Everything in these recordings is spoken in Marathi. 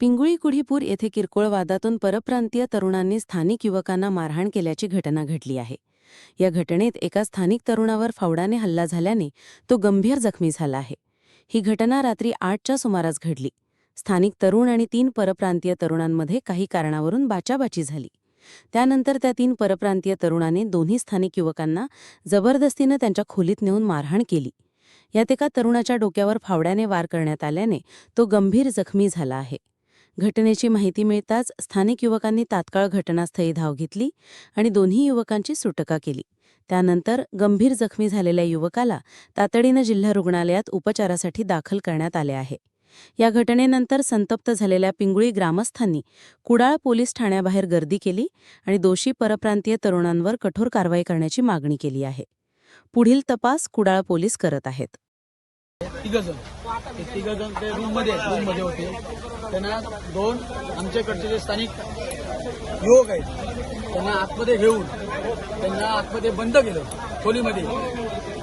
पिंगुळी कुढीपूर येथे किरकोळ वादातून परप्रांतीय तरुणांनी स्थानिक युवकांना मारहाण केल्याची घटना घडली आहे. या घटनेत एका स्थानिक तरुणावर फावडाने हल्ला झाल्याने तो गंभीर जखमी झाला आहे. ही घटना रात्री आठच्या सुमारास घडली. स्थानिक तरुण आणि तीन परप्रांतीय तरुणांमध्ये काही कारणावरून बाचाबाची झाली. त्यानंतर त्या तीन परप्रांतीय तरुणाने दोन्ही स्थानिक युवकांना जबरदस्तीनं त्यांच्या खोलीत नेऊन मारहाण केली. यात एका तरुणाच्या डोक्यावर फावड्याने वार करण्यात आल्याने तो गंभीर जखमी झाला आहे. घटनेची माहिती मिळताच स्थानिक युवकांनी तात्काळ घटनास्थळी धाव घेतली आणि दोन्ही युवकांची सुटका केली. त्यानंतर गंभीर जखमी झालेल्या युवकाला तातडीनं जिल्हा रुग्णालयात उपचारासाठी दाखल करण्यात आले आहे. या घटनेनंतर संतप्त झालेल्या पिंगुळी ग्रामस्थांनी कुडाळ पोलीस ठाण्याबाहेर गर्दी केली आणि दोषी परप्रांतीय तरुणांवर कठोर कारवाई करण्याची मागणी केली आहे. पुढील तपास कुडाळ पोलीस करत आहेत. तिघजण. ते तिघजण ते रूममध्ये रूममध्ये होते. त्यांना दोन आमच्याकडचे जे स्थानिक युवक आहेत त्यांना आतमध्ये घेऊन त्यांना आतमध्ये बंद केलं खोलीमध्ये.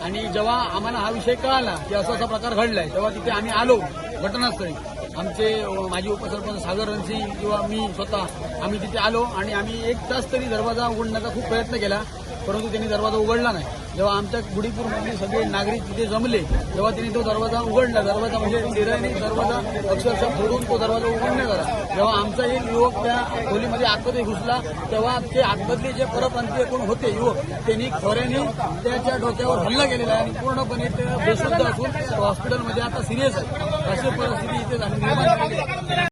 आणि जेव्हा आम्हाला हा विषय कळाला की असा असा प्रकार घडलाय तेव्हा तिथे आम्ही आलो घटनास्थळी. आमचे माजी उपसरपंच सागर रणसिंग किंवा मी स्वतः आम्ही तिथे आलो आणि आम्ही एक तास तरी दरवाजा उघडण्याचा खूप प्रयत्न केला परंतु त्यांनी दरवाजा उघडला नाही. जेव्हा आमच्या गुढीपूरमधले सगळे नागरिक तिथे जमले तेव्हा त्यांनी तो दरवाजा उघडला. दरवाजा म्हणजे चिराने दरवाजा अक्षरशः फोडून तो दरवाजा उघडण्यात आला जेव्हा आमचा एक युवक त्या खोलीमध्ये आतमध्ये घुसला तेव्हा ते आतमधले जे परप्रांतीय कोण होते युवक त्यांनी खऱ्याने त्याच्या डोक्यावर हल्ला केलेला आहे आणि पूर्णपणे ते बेशुद्ध असून हॉस्पिटलमध्ये आता सिरियस आहे अशी परिस्थिती इथे झाली निर्माण